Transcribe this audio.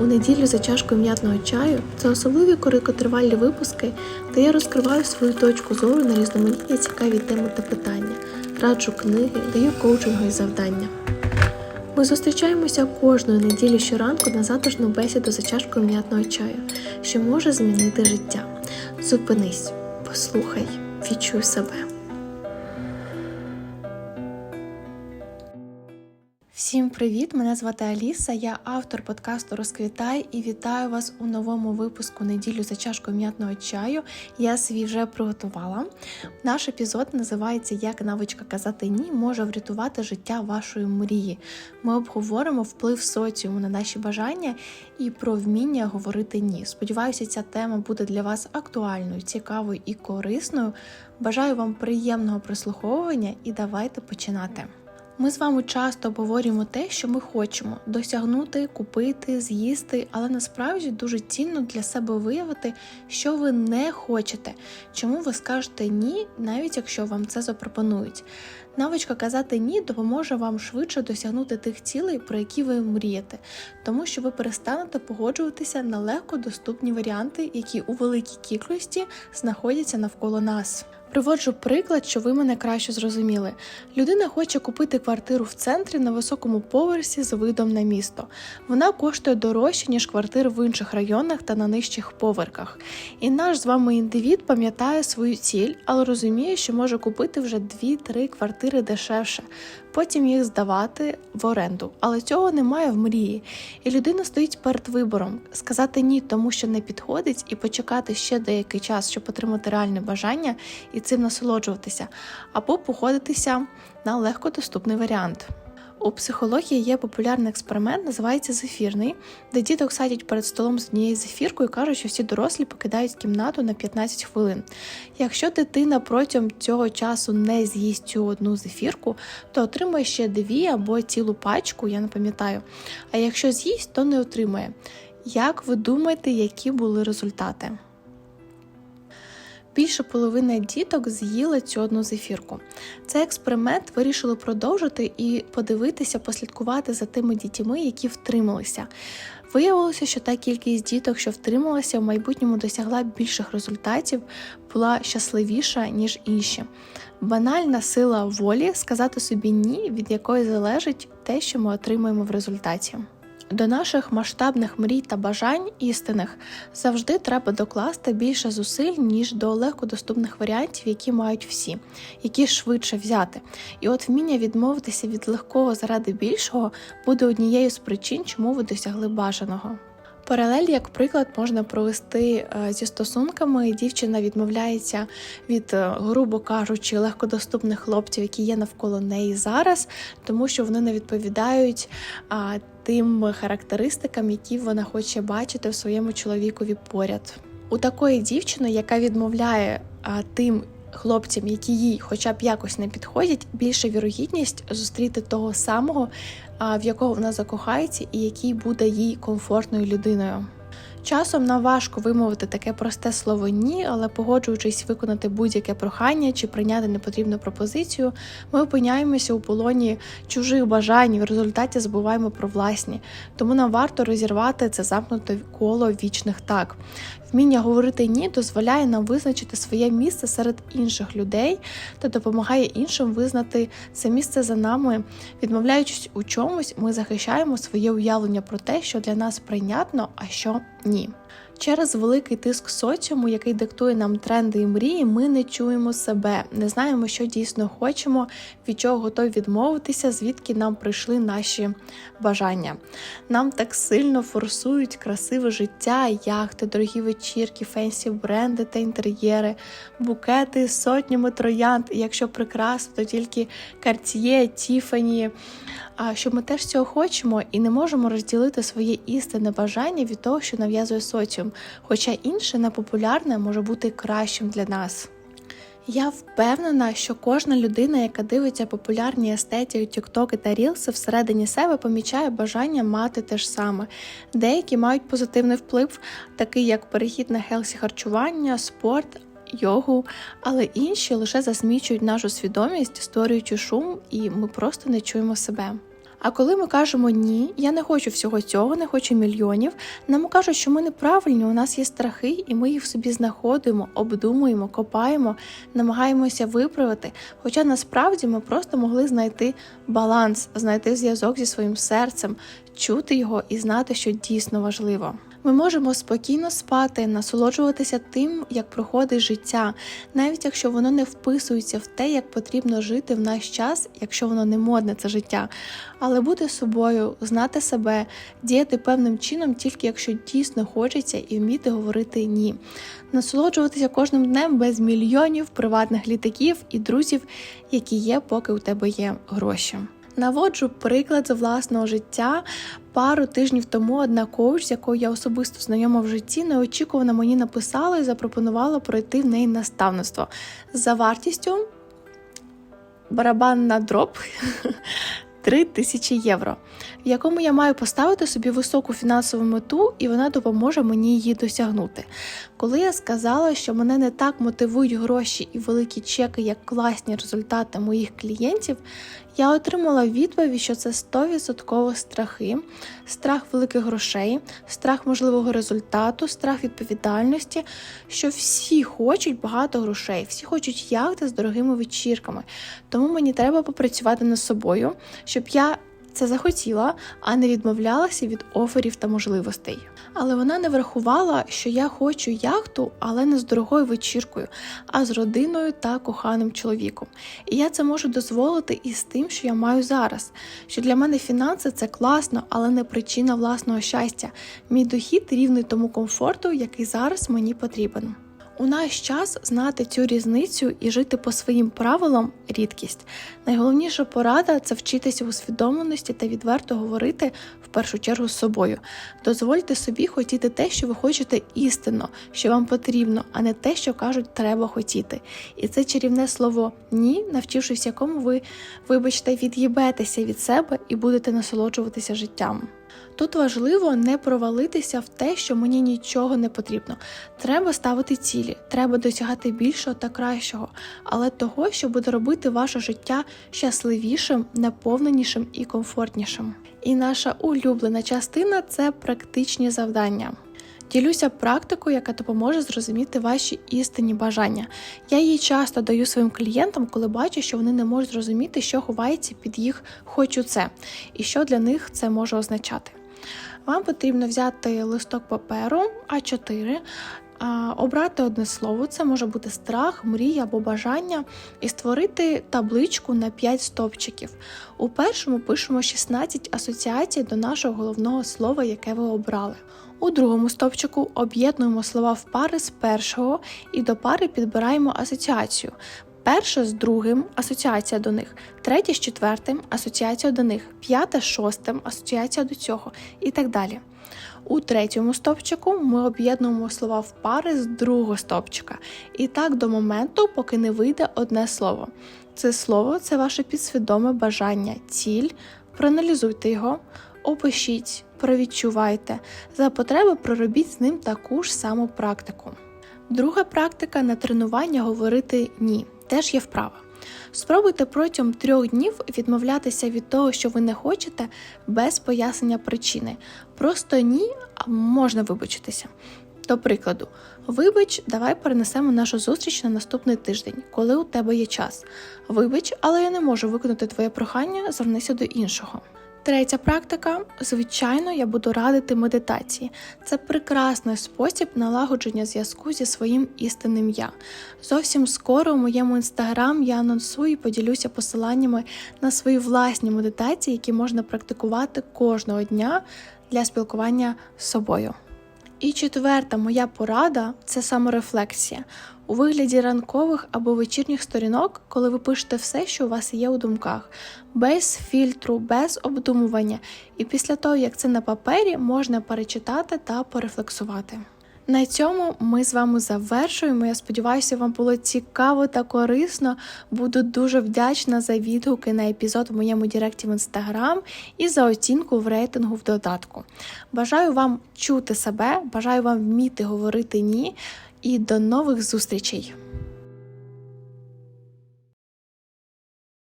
У неділю за чашкою м'ятного чаю це особливі короткотривалі випуски, де я розкриваю свою точку зору на різноманітні цікаві теми та питання, раджу книги, даю коучингові завдання. Ми зустрічаємося кожної неділі щоранку на затишну бесіду за чашкою м'ятного чаю, що може змінити життя. Зупинись, послухай, відчуй себе. Всім привіт! Мене звати Аліса, я автор подкасту Розквітай і вітаю вас у новому випуску неділю за чашкою м'ятного чаю. Я свій вже приготувала. Наш епізод називається Як навичка казати ні може врятувати життя вашої мрії. Ми обговоримо вплив соціуму на наші бажання і про вміння говорити ні. Сподіваюся, ця тема буде для вас актуальною, цікавою і корисною. Бажаю вам приємного прослуховування і давайте починати. Ми з вами часто обговорюємо те, що ми хочемо досягнути, купити, з'їсти, але насправді дуже цінно для себе виявити, що ви не хочете, чому ви скажете ні, навіть якщо вам це запропонують. Навичка казати ні допоможе вам швидше досягнути тих цілей, про які ви мрієте, тому що ви перестанете погоджуватися на легко доступні варіанти, які у великій кількості знаходяться навколо нас. Приводжу приклад, що ви мене краще зрозуміли. Людина хоче купити квартиру в центрі на високому поверсі з видом на місто. Вона коштує дорожче, ніж квартири в інших районах та на нижчих поверхах. І наш з вами індивід пам'ятає свою ціль, але розуміє, що може купити вже 2-3 квартири дешевше, потім їх здавати в оренду. Але цього немає в мрії. І людина стоїть перед вибором сказати ні, тому що не підходить, і почекати ще деякий час, щоб отримати реальне бажання і цим насолоджуватися, або походитися на легкодоступний варіант. У психології є популярний експеримент, називається зефірний, де діток садять перед столом з однією зефіркою і кажуть, що всі дорослі покидають кімнату на 15 хвилин. Якщо дитина протягом цього часу не з'їсть цю одну зефірку, то отримує ще дві або цілу пачку, я не пам'ятаю. А якщо з'їсть, то не отримує. Як ви думаєте, які були результати? Більше половини діток з'їли цю одну зефірку. Цей експеримент вирішили продовжити і подивитися, послідкувати за тими дітьми, які втрималися. Виявилося, що та кількість діток, що втрималася, в майбутньому досягла більших результатів, була щасливіша, ніж інші. Банальна сила волі сказати собі ні, від якої залежить те, що ми отримуємо в результаті. До наших масштабних мрій та бажань істинних завжди треба докласти більше зусиль, ніж до легкодоступних варіантів, які мають всі, які швидше взяти. І от вміння відмовитися від легкого заради більшого буде однією з причин, чому ви досягли бажаного. Паралель, як приклад, можна провести е, зі стосунками. Дівчина відмовляється від, е, грубо кажучи, легкодоступних хлопців, які є навколо неї зараз, тому що вони не відповідають тим характеристикам, які вона хоче бачити в своєму чоловікові поряд. У такої дівчини, яка відмовляє а, тим. Хлопцям, які їй хоча б якось не підходять, більша вірогідність зустріти того самого, в якого вона закохається, і який буде їй комфортною людиною. Часом нам важко вимовити таке просте слово ні, але погоджуючись виконати будь-яке прохання чи прийняти непотрібну пропозицію, ми опиняємося у полоні чужих бажань в результаті забуваємо про власні. Тому нам варто розірвати це замкнуте коло вічних так. Вміння говорити ні дозволяє нам визначити своє місце серед інших людей та допомагає іншим визнати це місце за нами. Відмовляючись у чомусь, ми захищаємо своє уявлення про те, що для нас прийнятно, а що ні. Через великий тиск соціуму, який диктує нам тренди і мрії, ми не чуємо себе, не знаємо, що дійсно хочемо, від чого готові відмовитися, звідки нам прийшли наші бажання. Нам так сильно форсують красиве життя, яхти, дорогі вечірки, фенсі бренди та інтер'єри, букети з сотнями троянд. Якщо прикраси, то тільки Cartier, Tiffany. А що ми теж цього хочемо і не можемо розділити своє істинне бажання від того, що нав'язує соціум, хоча інше непопулярне може бути кращим для нас. Я впевнена, що кожна людина, яка дивиться популярні естеті, тіктоки та рілси, всередині себе помічає бажання мати те ж саме. Деякі мають позитивний вплив, такий як перехід на хелсі харчування, спорт. Йогу, але інші лише засмічують нашу свідомість, створюючи шум, і ми просто не чуємо себе. А коли ми кажемо ні, я не хочу всього цього, не хочу мільйонів, нам кажуть, що ми неправильні, у нас є страхи, і ми їх собі знаходимо, обдумуємо, копаємо, намагаємося виправити. Хоча насправді ми просто могли знайти баланс, знайти зв'язок зі своїм серцем, чути його і знати, що дійсно важливо. Ми можемо спокійно спати, насолоджуватися тим, як проходить життя, навіть якщо воно не вписується в те, як потрібно жити в наш час, якщо воно не модне це життя. Але бути собою, знати себе, діяти певним чином, тільки якщо дійсно хочеться і вміти говорити ні, насолоджуватися кожним днем без мільйонів приватних літаків і друзів, які є, поки у тебе є гроші. Наводжу приклад з власного життя. Пару тижнів тому одна коуч, з якою я особисто знайома в житті, неочікувано мені написала і запропонувала пройти в неї наставництво за вартістю барабан на дроп 3 тисячі євро, в якому я маю поставити собі високу фінансову мету, і вона допоможе мені її досягнути. Коли я сказала, що мене не так мотивують гроші і великі чеки, як класні результати моїх клієнтів, я отримала відповідь, що це 100% страхи, страх великих грошей, страх можливого результату, страх відповідальності, що всі хочуть багато грошей, всі хочуть яхти з дорогими вечірками. Тому мені треба попрацювати над собою, щоб я це захотіла, а не відмовлялася від оферів та можливостей. Але вона не врахувала, що я хочу яхту, але не з дорогою вечіркою, а з родиною та коханим чоловіком. І я це можу дозволити із тим, що я маю зараз. Що для мене фінанси це класно, але не причина власного щастя. Мій дохід рівний тому комфорту, який зараз мені потрібен. У наш час знати цю різницю і жити по своїм правилам рідкість. Найголовніша порада це вчитися усвідомленості та відверто говорити в першу чергу з собою. Дозвольте собі хотіти те, що ви хочете істинно, що вам потрібно, а не те, що кажуть, треба хотіти. І це чарівне слово ні, навчившись якому ви, вибачте, від'їбетеся від себе і будете насолоджуватися життям. Тут важливо не провалитися в те, що мені нічого не потрібно. Треба ставити цілі, треба досягати більшого та кращого, але того, що буде робити ваше життя щасливішим, наповненішим і комфортнішим. І наша улюблена частина це практичні завдання. Ділюся практикою, яка допоможе зрозуміти ваші істинні бажання. Я її часто даю своїм клієнтам, коли бачу, що вони не можуть зрозуміти, що ховається під їх хочу це, і що для них це може означати. Вам потрібно взяти листок паперу А4, обрати одне слово, це може бути страх, мрія або бажання, і створити табличку на 5 стовпчиків. У першому пишемо 16 асоціацій до нашого головного слова, яке ви обрали. У другому стовпчику об'єднуємо слова в пари з першого і до пари підбираємо асоціацію. Перше з другим асоціація до них, третє з четвертим асоціація до них, п'яте з шостим асоціація до цього і так далі. У третьому стовпчику ми об'єднуємо слова в пари з другого стовпчика. І так до моменту, поки не вийде одне слово. Це слово це ваше підсвідоме бажання, ціль. Проаналізуйте його, опишіть, провідчувайте. За потреби проробіть з ним таку ж саму практику. Друга практика на тренування говорити ні теж є вправа. Спробуйте протягом трьох днів відмовлятися від того, що ви не хочете, без пояснення причини. Просто ні, а можна вибачитися. До прикладу, вибач, давай перенесемо нашу зустріч на наступний тиждень, коли у тебе є час. Вибач, але я не можу виконати твоє прохання, звернися до іншого. Третя практика, звичайно, я буду радити медитації. Це прекрасний спосіб налагодження зв'язку зі своїм істинним я. Зовсім скоро у моєму інстаграм я анонсую і поділюся посиланнями на свої власні медитації, які можна практикувати кожного дня для спілкування з собою. І четверта моя порада це саморефлексія у вигляді ранкових або вечірніх сторінок, коли ви пишете все, що у вас є у думках, без фільтру, без обдумування. І після того, як це на папері, можна перечитати та порефлексувати. На цьому ми з вами завершуємо. Я сподіваюся, вам було цікаво та корисно. Буду дуже вдячна за відгуки на епізод в моєму Директі в інстаграм і за оцінку в рейтингу в додатку. Бажаю вам чути себе, бажаю вам вміти говорити ні і до нових зустрічей!